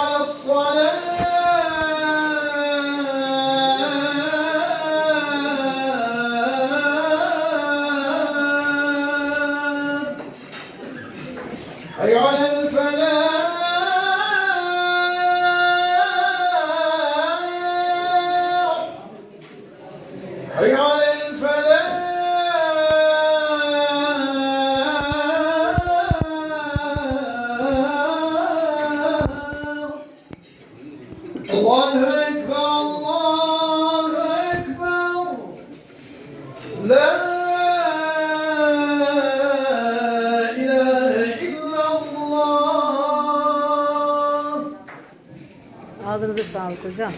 على الصلاة. Ağzınıza sağlık hocam.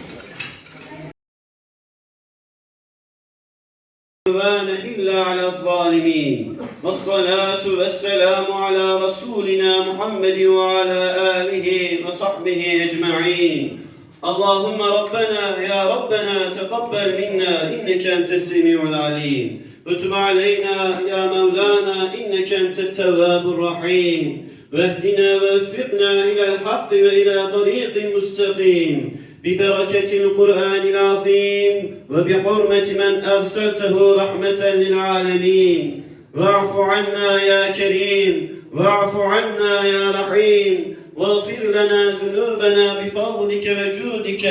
عدوان إلا على الظالمين والصلاة والسلام على رسولنا محمد وعلى آله وصحبه أجمعين اللهم ربنا يا ربنا تقبل منا إنك أنت السميع العليم وتب علينا يا مولانا إنك أنت التواب الرحيم واهدنا ووفقنا إلى الحق وإلى طريق مستقيم ببركة القرآن العظيم وبحرمة من أرسلته رحمة للعالمين. واعف عنا يا كريم واعف عنا يا رحيم. واغفر لنا ذنوبنا بفضلك وجودك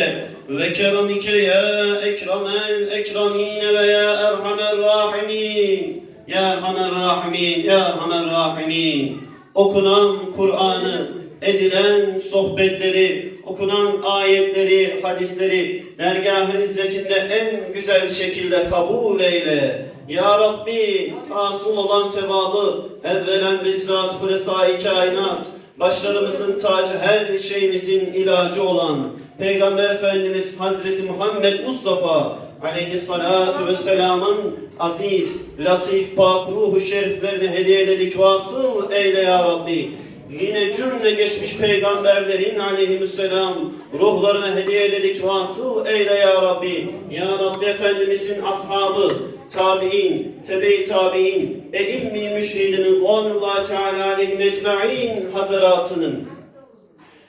وكرمك يا أكرم الأكرمين ويا أرحم الراحمين. يا أرحم الراحمين يا أرحم الراحمين. Okunan Kur'an'ı, edilen sohbetleri, okunan ayetleri, hadisleri dergah-ı izzetinde en güzel şekilde kabul eyle. Ya Rabbi, hasıl olan sevabı evvelen bizzat Hulesa-i Kainat, başlarımızın tacı her şeyimizin ilacı olan Peygamber Efendimiz Hazreti Muhammed Mustafa aleyhissalatu vesselamın aziz, latif, pak ruhu şeriflerini hediye ededik vasıl eyle ya Rabbi. Yine cümle geçmiş peygamberlerin aleyhisselam ruhlarına hediye ededik vasıl eyle ya Rabbi. Ya Rabbi Efendimizin ashabı, tabi'in, tebe-i tabi'in, eimmi müşhidinin, Allah Teala aleyhim ecma'in hazaratının,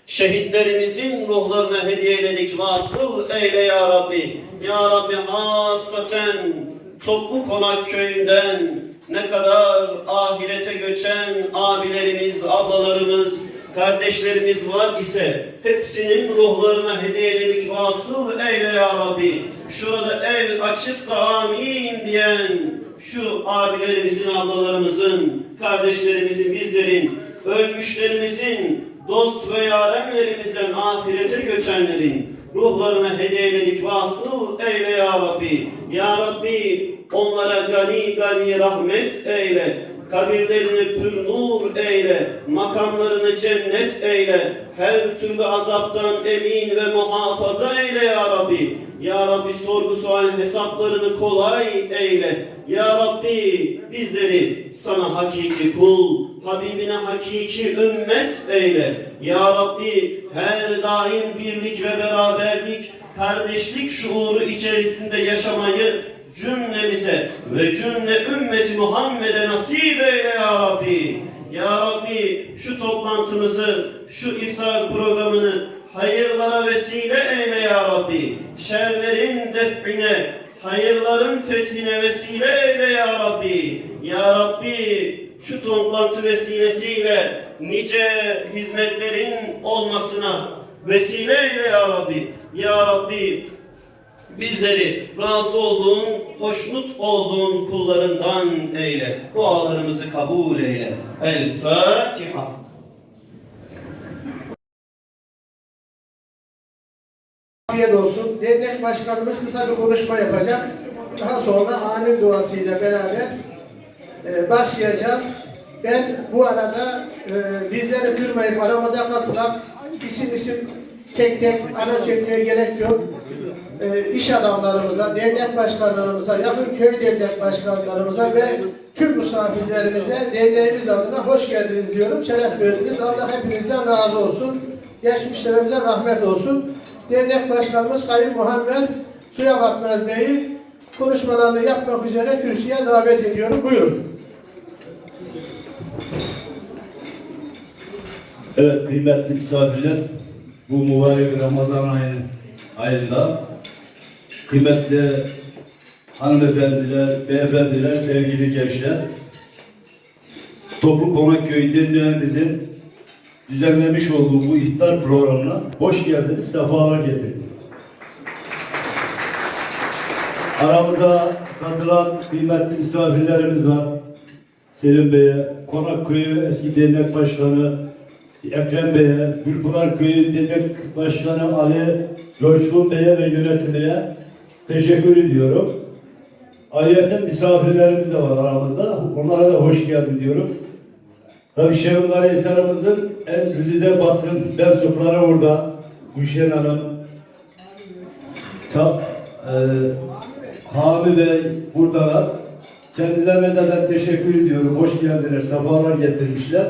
Şehitlerimizin ruhlarına hediye eyledik vasıl eyle ya Rabbi. Ya Rabbi hasaten Toplu Konak köyünden ne kadar ahirete göçen abilerimiz, ablalarımız, kardeşlerimiz var ise hepsinin ruhlarına hediye eyledik vasıl eyle ya Rabbi. Şurada el açıp da amin diyen şu abilerimizin, ablalarımızın, kardeşlerimizin, bizlerin, ölmüşlerimizin, dost ve yarenlerimizden ahirete göçenlerin ruhlarına hediye eyledik vasıl eyle ya Rabbi. Ya Rabbi onlara gani gani rahmet eyle. Kabirlerini pür nur eyle. Makamlarını cennet eyle. Her türlü azaptan emin ve muhafaza eyle ya Rabbi. Ya Rabbi sorgu sual hesaplarını kolay eyle. Ya Rabbi bizleri sana hakiki kul, Habibine hakiki ümmet eyle. Ya Rabbi her daim birlik ve beraberlik, kardeşlik şuuru içerisinde yaşamayı cümlemize ve cümle ümmeti Muhammed'e nasip eyle ya Rabbi. Ya Rabbi şu toplantımızı, şu iftar programını hayırlara vesile eyle ya Rabbi. Şerlerin define, hayırların fethine vesile eyle ya Rabbi. Ya Rabbi şu toplantı vesilesiyle nice hizmetlerin olmasına vesile eyle ya Rabbi. Ya Rabbi bizleri razı olduğun, hoşnut olduğun kullarından eyle. Dualarımızı kabul eyle. El Fatiha. Afiyet olsun. Dernek başkanımız kısa bir konuşma yapacak. Daha sonra amin duasıyla beraber e, başlayacağız. Ben bu arada e, bizleri kırmayıp aramıza katılan isim isim tek tek ara çekmeye gerek yok. E, iş adamlarımıza, dernek başkanlarımıza, yakın köy dernek başkanlarımıza ve tüm misafirlerimize derneğimiz adına hoş geldiniz diyorum. Şeref verdiniz. Allah hepinizden razı olsun. Geçmişlerimize rahmet olsun. Dernek Başkanımız Sayın Muhammed Suya Batmaz Bey'i konuşmalarını yapmak üzere kürsüye davet ediyorum. Buyurun. Evet kıymetli misafirler, bu mübarek Ramazan ayının ayında kıymetli hanımefendiler, beyefendiler, sevgili gençler, Toplu Konak Köyü derneğimizin düzenlemiş olduğu bu iftar programına hoş geldiniz, sefalar getirdiniz. Aramızda katılan kıymetli misafirlerimiz var. Selim Bey'e, Konak Köyü eski dernek başkanı Ekrem Bey'e, Gülpınar Köyü dernek başkanı Ali Coşkun Bey'e ve yönetimine teşekkür ediyorum. Ayrıca misafirlerimiz de var aramızda. Onlara da hoş geldin diyorum. Tabii Şevin Karahisar'ımızın en güzide basın mensupları burada. Gülşen Hanım, Sa e, Hami Bey buradalar. Kendilerine de ben teşekkür ediyorum. Hoş geldiler, sefalar getirmişler.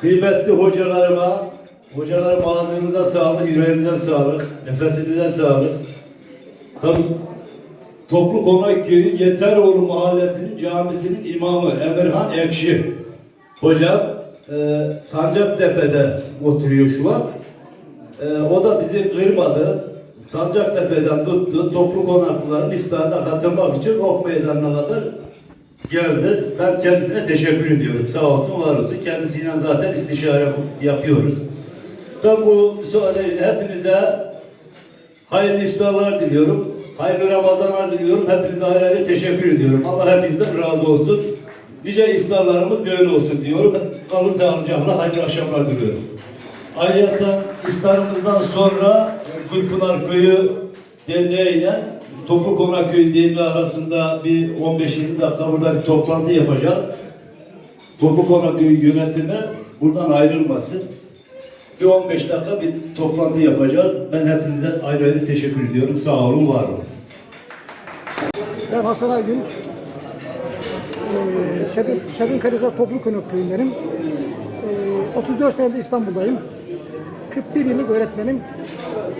Kıymetli hocalarıma, hocalarım ağzınıza sağlık, yüreğinize sağlık, nefesinize sağlık. Tabii Toplu Konak Köyü Yeteroğlu Mahallesi'nin camisinin imamı Emirhan Ekşi. Hocam e, Sancaktepe'de oturuyor şu an. E, o da bizi kırmadı. Sancaktepe'den tuttu. Toplu konaklıların iftarına katılmak için Ok Meydanı'na kadar geldi. Ben kendisine teşekkür ediyorum. Sağ olsun, var olsun. Kendisiyle zaten istişare yapıyoruz. Ben bu müsaadeyle hepinize hayırlı iftarlar diliyorum. Hayırlı Ramazanlar diliyorum. Hepinize ayrı teşekkür ediyorum. Allah hepinizden razı olsun. Nice iftarlarımız böyle olsun diyorum. Kalın sağlıcakla hayırlı akşamlar diliyorum. Ayrıca iftarımızdan sonra Gülpınar Köyü Derneği ile Toplu Konak Köyü Derneği arasında bir 15-20 dakika burada bir toplantı yapacağız. Toplu Konak Köyü yönetimi buradan ayrılmasın. Bir 15 dakika bir toplantı yapacağız. Ben hepinize ayrı ayrı teşekkür ediyorum. Sağ olun, var olun. Ben Hasan Aygün. Ee, Şebin, Şebin Karahisar Toplu Konuk Köyündenim. Ee, 34 senedir İstanbul'dayım. 41 yıllık öğretmenim.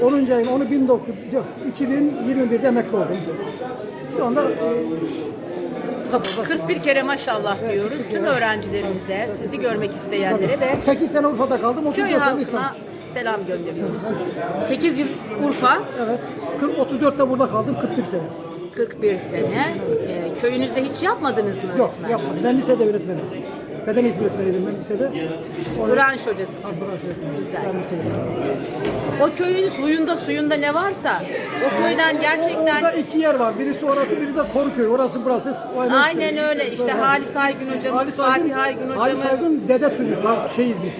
10. ayın 10'u 1900, yok, 2021'de emekli oldum. Şu anda e, kadar. 41 kere maşallah diyoruz tüm öğrencilerimize, sizi görmek isteyenlere ve 8 sene Urfa'da kaldım, 34 köy sene halkına selam gönderiyoruz. 8 yıl Urfa, Evet. 40, 34'te burada kaldım, 41 sene. 41 sene. Ee, köyünüzde hiç yapmadınız mı Yok, öğretmen? yapmadım. Ben lisede öğretmenim. Beden eğitimi öğretmeniydim ben lisede. Orada- Branş hocasısınız. Branş öğretmeniyim. Güzel. Ben lisede. O köyün suyunda suyunda ne varsa o köyden gerçekten Orada iki yer var. Birisi orası, biri de Koruköy. Orası burası. O aynı aynen şey. öyle. İşte Böyle. Halis Aygün hocamız, Fatih Aygün Halis hocamız, Aygün dede çocuk. Ha, Şeyiz biz.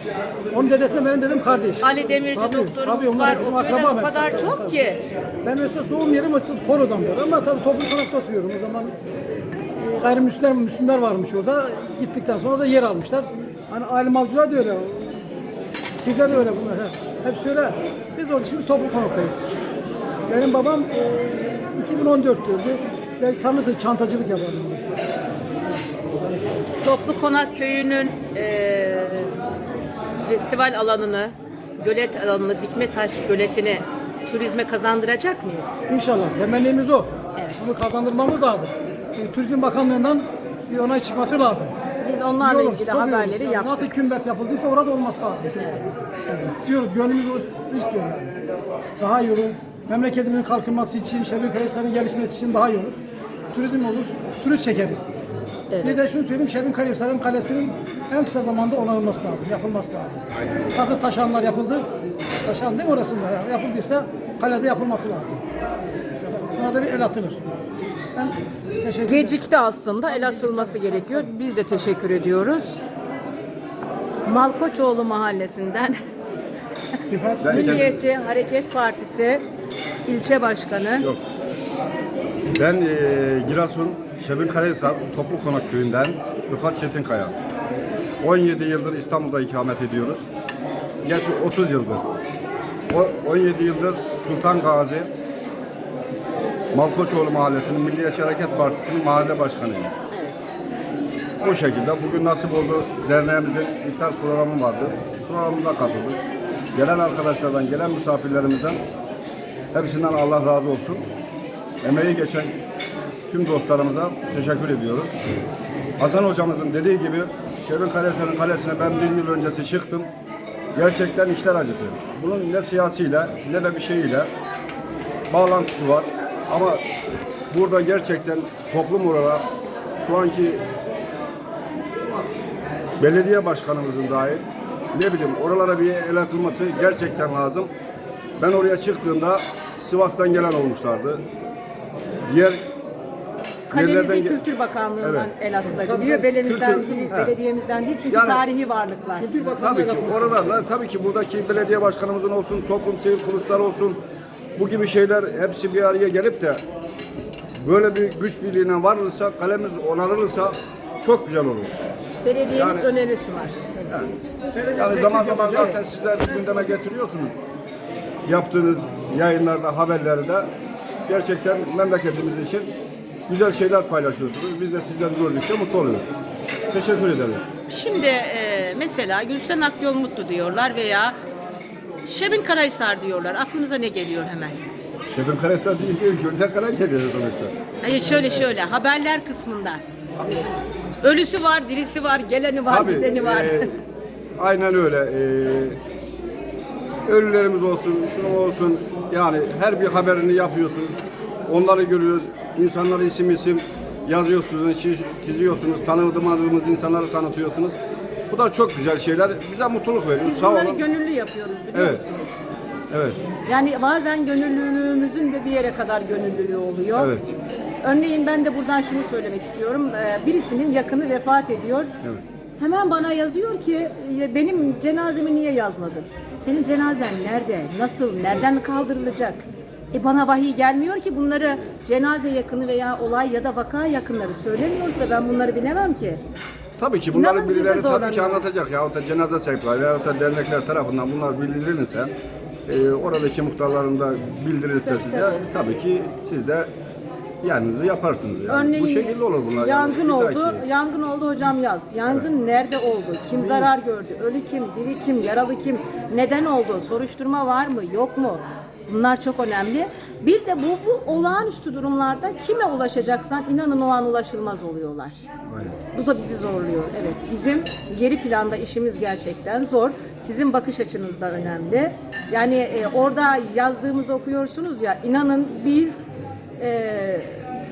Onun dedesine benim dedem kardeş. Ali Demirci Tabii, doktorumuz tabii, onlar var. bizim O köyden o kadar çok tabii. ki. Ben mesela doğum yerim mesela Koru'dan beri ama tabii toplu konakta oturuyorum. O zaman gayrimüslimler Müslümanlar varmış orada. Gittikten sonra da yer almışlar. Hani alim avcılar da öyle. Sizler de öyle bunlar. Hep, hepsi öyle. Biz orada şimdi toplu konaktayız. Benim babam e, 2014 öldü. Belki tanırsın çantacılık yapardı. Toplu Konak Köyü'nün eee, festival alanını, gölet alanını, Dikmetaş göletini turizme kazandıracak mıyız? İnşallah. Temennimiz o. Evet. Bunu kazandırmamız lazım. E, Turizm Bakanlığı'ndan bir onay çıkması lazım. Biz onlarla olur, ilgili haberleri Yani yaptık. Nasıl kümbet yapıldıysa orada olması lazım. Evet. İstiyoruz, gönlümüz o- istiyor yani. Daha iyi olur. Memleketimin kalkınması için, Karahisar'ın gelişmesi için daha iyi olur. Turizm olur, turist çekeriz. Bir de şunu söyleyeyim, Şebin Karahisar'ın kalesinin en kısa zamanda onarılması lazım, yapılması lazım. Hazır taşanlar yapıldı, taşan değil mi orasında ya? Yapıldıysa kalede yapılması lazım. Buna da bir el atılır. Ben teşekkür ederim. Gecikti aslında el atılması gerekiyor. Biz de teşekkür ediyoruz. Malkoçoğlu Mahallesi'nden Milliyetçi Hareket Partisi ilçe başkanı. Ben eee Giresun Şebin Karahisar Toplu Konak Köyü'nden Rıfat Çetinkaya. 17 yıldır İstanbul'da ikamet ediyoruz. Gerçi 30 yıldır. O 17 yıldır Sultan Gazi Malkoçoğlu Mahallesi'nin Milliyetçi Hareket Partisi'nin mahalle başkanıyım. O şekilde bugün nasip oldu derneğimizin iftar programı vardı. Programımıza katıldık. Gelen arkadaşlardan, gelen misafirlerimizden hepsinden Allah razı olsun. Emeği geçen tüm dostlarımıza teşekkür ediyoruz. Hasan hocamızın dediği gibi Şebin Kalesi'nin kalesine ben bir yıl öncesi çıktım. Gerçekten işler acısı. Bunun ne siyasiyle ne de bir şeyiyle bağlantısı var. Ama burada gerçekten toplum olarak şu anki belediye başkanımızın dahil ne bileyim oralara bir el atılması gerçekten lazım. Ben oraya çıktığımda Sivas'tan gelen olmuşlardı. Diğer Kalemizin yerlerden Kültür Bakanlığı'ndan Evet. el atılabiliyor. Belediyemizden Kültür- değil, belediyemizden değil çünkü Yani- tarihi varlıklar. Tabii ki oralarla tabii ki buradaki belediye başkanımızın olsun, toplum sivil kuruluşlar olsun bu gibi şeyler hepsi bir araya gelip de böyle bir güç birliğine varılırsa, kalemiz onarılırsa çok güzel olur. Belediyemiz Yani- öneri sunar. Yani zaman zaman zaten sizler gündeme getiriyorsunuz. Yaptığınız yayınlarda, haberlerde gerçekten memleketimiz için güzel şeyler paylaşıyorsunuz. Biz de sizleri gördükçe mutlu oluyoruz. Teşekkür ederiz. Şimdi e, mesela Gülsen Akyol Mutlu diyorlar veya Şebin Karahisar diyorlar. Aklınıza ne geliyor hemen? Şebin Karahisar deyince Gülsen Kara geliyor sonuçta. Hayır şöyle şöyle haberler kısmında. Ölüsü var, dirisi var, geleni var, Tabii, gideni var. e, aynen öyle. E, ölülerimiz olsun, şu olsun. Yani her bir haberini yapıyorsunuz. Onları görüyoruz. İnsanları isim isim yazıyorsunuz, çiz- çiziyorsunuz. Tanıdığımız insanları tanıtıyorsunuz. Bu da çok güzel şeyler. Bize mutluluk veriyor. Biz Sağ bunları olun. gönüllü yapıyoruz biliyor Evet. musunuz? Evet. Yani bazen gönüllülüğümüzün de bir yere kadar gönüllülüğü oluyor. Evet. Örneğin ben de buradan şunu söylemek istiyorum. Ee, Birisinin yakını vefat ediyor. Evet. Hemen bana yazıyor ki "Ya benim cenazemi niye yazmadın? Senin cenazen nerede? Nasıl? Nereden kaldırılacak? E bana vahiy gelmiyor ki bunları cenaze yakını veya olay ya da vaka yakınları söylemiyorsa ben bunları bilemem ki. Tabii ki bunları İnanın biz de birileri tabii ki zorlanıyoruz. anlatacak ya da cenaze sahipleri ya da dernekler tarafından bunlar bildirilirse e, oradaki muhtarların da bildirilse Tabii, size tabii. tabii ki siz de yanınızı yaparsınız yani. Örneğin Bu şekilde olur bunlar. Yangın yani. oldu, İlla ki. yangın oldu hocam yaz. Yangın nerede oldu? Kim zarar gördü? Ölü kim? Diri kim? Yaralı kim? Neden oldu? Soruşturma var mı? Yok mu? Bunlar çok önemli. Bir de bu, bu olağanüstü durumlarda kime ulaşacaksan inanın o an ulaşılmaz oluyorlar. Bu da bizi zorluyor. Evet, bizim geri planda işimiz gerçekten zor. Sizin bakış açınız da önemli. Yani e, orada yazdığımızı okuyorsunuz ya, inanın biz e,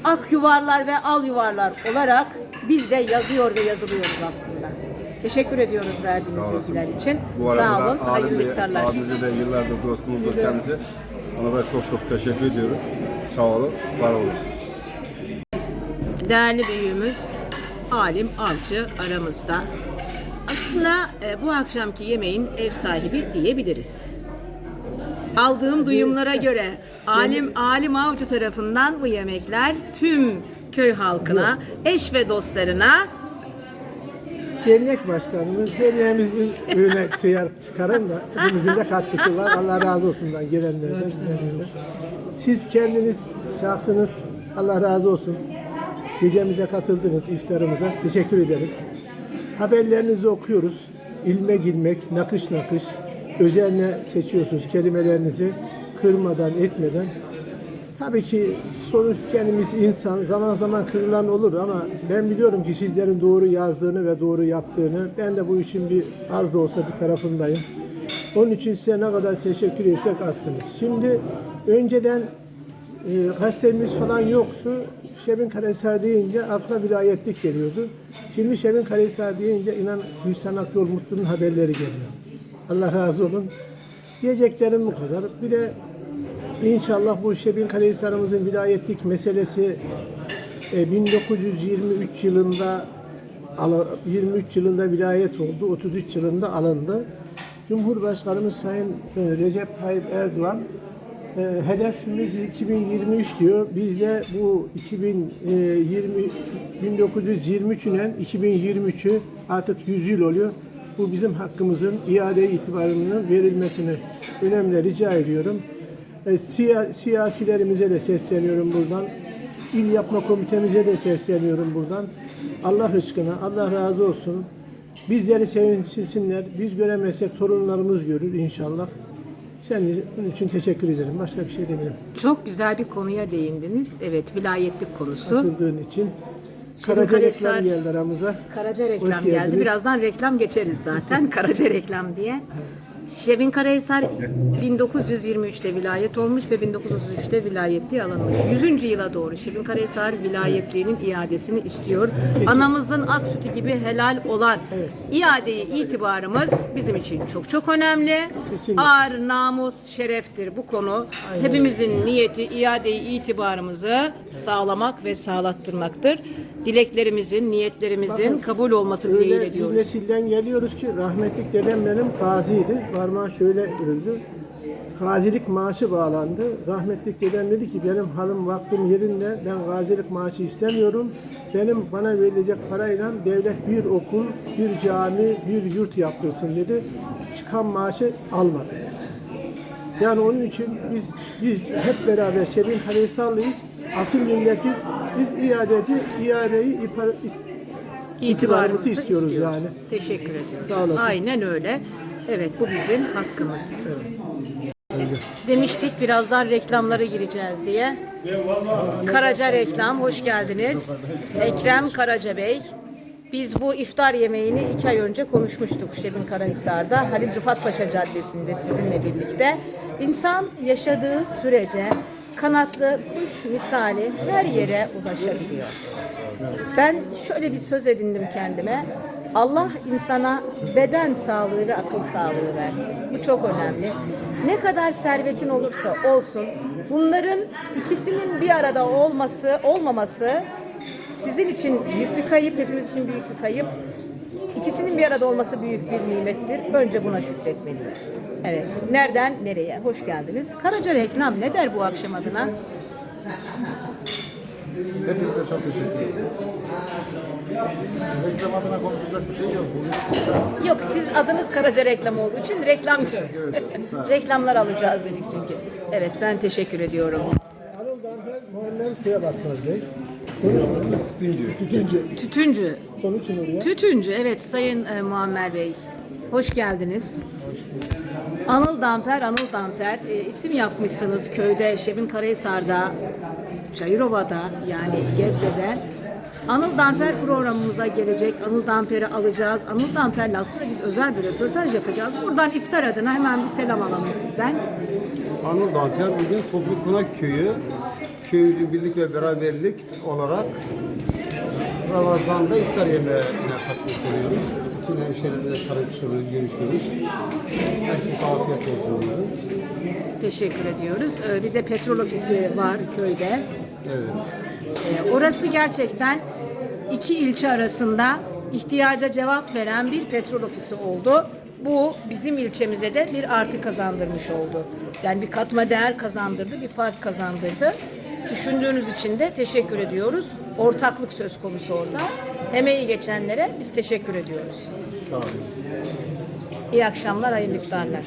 ak yuvarlar ve al yuvarlar olarak biz de yazıyor ve yazılıyoruz aslında. Teşekkür ediyoruz verdiğiniz bilgiler için. Bu arada Sağ olun. Hayırlı iftarlar. Abimize de yıllardır dostumuzdur kendisi. Ona da çok çok teşekkür ediyoruz. Sağ olun, var olun. Değerli büyüğümüz Alim Avcı aramızda. Aslında e, bu akşamki yemeğin ev sahibi diyebiliriz. Aldığım duyumlara göre Alim Alim Avcı tarafından bu yemekler tüm köy halkına, eş ve dostlarına Dernek başkanımız derneğimizin ürüne şey çıkarın da hepimizin de katkısı var. Allah razı olsundan gelenlerden. gelenlerden. Siz kendiniz şahsınız Allah razı olsun. Gecemize katıldınız, iftarımıza. Teşekkür ederiz. Haberlerinizi okuyoruz. İlmek ilmek, nakış nakış özenle seçiyorsunuz kelimelerinizi kırmadan, etmeden. Tabii ki sonuç kendimiz insan zaman zaman kırılan olur ama ben biliyorum ki sizlerin doğru yazdığını ve doğru yaptığını. Ben de bu işin bir az da olsa bir tarafındayım. Onun için size ne kadar teşekkür etsek azsınız. Şimdi önceden e, gazetemiz falan yoktu. Şebin Karahisar deyince akla vilayetlik geliyordu. Şimdi Şebin Karahisar deyince inan Hüsnü Akyol Mutlu'nun haberleri geliyor. Allah razı olun. Diyeceklerim bu kadar. Bir de inşallah bu Şebin Karahisar'ımızın vilayetlik meselesi e, 1923 yılında ala- 23 yılında vilayet oldu, 33 yılında alındı. Cumhurbaşkanımız Sayın e, Recep Tayyip Erdoğan e, hedefimiz 2023 diyor. Biz de bu 2020 1923 ile 2023'ü artık 100 yıl oluyor. Bu bizim hakkımızın iade itibarının verilmesini önemli rica ediyorum. E, siya- siyasilerimize de sesleniyorum buradan. İl yapma komitemize de sesleniyorum buradan. Allah aşkına, Allah razı olsun. Bizleri sevinsinler. Biz göremezsek torunlarımız görür inşallah. Senin bunun için teşekkür ederim. Başka bir şey demiyorum. Çok güzel bir konuya değindiniz. Evet, vilayetlik konusu. Katıldığın için. Şirin Karaca reklam geldi aramıza. Karaca reklam geldi. Birazdan reklam geçeriz zaten. Karaca reklam diye. Şebin Karahisar 1923'te vilayet olmuş ve 1933'te vilayetliği alınmış. 100. yıla doğru Şebin Karahisar vilayetliğinin iadesini istiyor. Anamızın ak sütü gibi helal olan iadeyi itibarımız bizim için çok çok önemli. Ağır namus, şereftir bu konu. Hepimizin niyeti iadeyi itibarımızı sağlamak ve sağlattırmaktır. Dileklerimizin, niyetlerimizin kabul olması dileğiyle diyoruz. nesilden geliyoruz ki rahmetlik dedem benim gaziydi. Parmağı şöyle öldü. Gazilik maaşı bağlandı. Rahmetlik dedem dedi ki benim halim vaktim yerinde. Ben gazilik maaşı istemiyorum. Benim bana verilecek parayla devlet bir okul, bir cami, bir yurt yaptırsın dedi. Çıkan maaşı almadı. Yani onun için biz biz hep beraber Şebin Karahisarlıyız. Asıl milletiz. Biz iadeti, iadeyi itibarımızı istiyoruz yani. Teşekkür ediyoruz. Sağ olasın. Aynen öyle. Evet bu bizim hakkımız. Demiştik birazdan reklamlara gireceğiz diye. Karaca Reklam hoş geldiniz. Ekrem Karaca Bey. Biz bu iftar yemeğini iki ay önce konuşmuştuk Şebin Karahisar'da. Halil Rıfat Paşa Caddesi'nde sizinle birlikte. İnsan yaşadığı sürece kanatlı kuş misali her yere ulaşabiliyor. Ben şöyle bir söz edindim kendime. Allah insana beden sağlığı ve akıl sağlığı versin. Bu çok önemli. Ne kadar servetin olursa olsun bunların ikisinin bir arada olması, olmaması sizin için büyük bir kayıp, hepimiz için büyük bir kayıp. İkisinin bir arada olması büyük bir nimettir. Önce buna şükretmeliyiz. Evet. Nereden nereye? Hoş geldiniz. Karaca Reklam ne der bu akşam adına? Hepinize çok teşekkür ederim. Reklam adına konuşacak bir şey yok. Bugün Yok siz adınız Karaca Reklam olduğu için reklamcı. Reklamlar alacağız dedik çünkü. Evet ben teşekkür ediyorum. Anıl Damper, Muammer Suya Batmaz Bey. Tütüncü. Tütüncü. Tütüncü. Konuşun oraya. Tütüncü evet Sayın e, Muammer Bey. Hoş geldiniz. Anıl Damper, Anıl Damper e, isim yapmışsınız köyde, Şebin Karahisar'da, Çayırova'da yani Gebze'de. Anıl Damper programımıza gelecek. Anıl Damper'i alacağız. Anıl Damper'le aslında biz özel bir röportaj yapacağız. Buradan iftar adına hemen bir selam alalım sizden. Anıl Damper bugün Toplu Konak Köyü köylü birlik ve beraberlik olarak Ramazan'da iftar yemeğine katılmış oluyoruz. Bütün hemşehrilerle tanışıyoruz, görüşüyoruz. Herkese afiyet olsun diyorum. Teşekkür ediyoruz. Ee, Bir de petrol ofisi var köyde. Evet. Ee, Orası gerçekten iki ilçe arasında ihtiyaca cevap veren bir petrol ofisi oldu. Bu bizim ilçemize de bir artı kazandırmış oldu. Yani bir katma değer kazandırdı, bir fark kazandırdı. Düşündüğünüz için de teşekkür ediyoruz. Ortaklık söz konusu orada. Emeği geçenlere biz teşekkür ediyoruz. Sağ olun. İyi akşamlar, hayırlı iftarlar.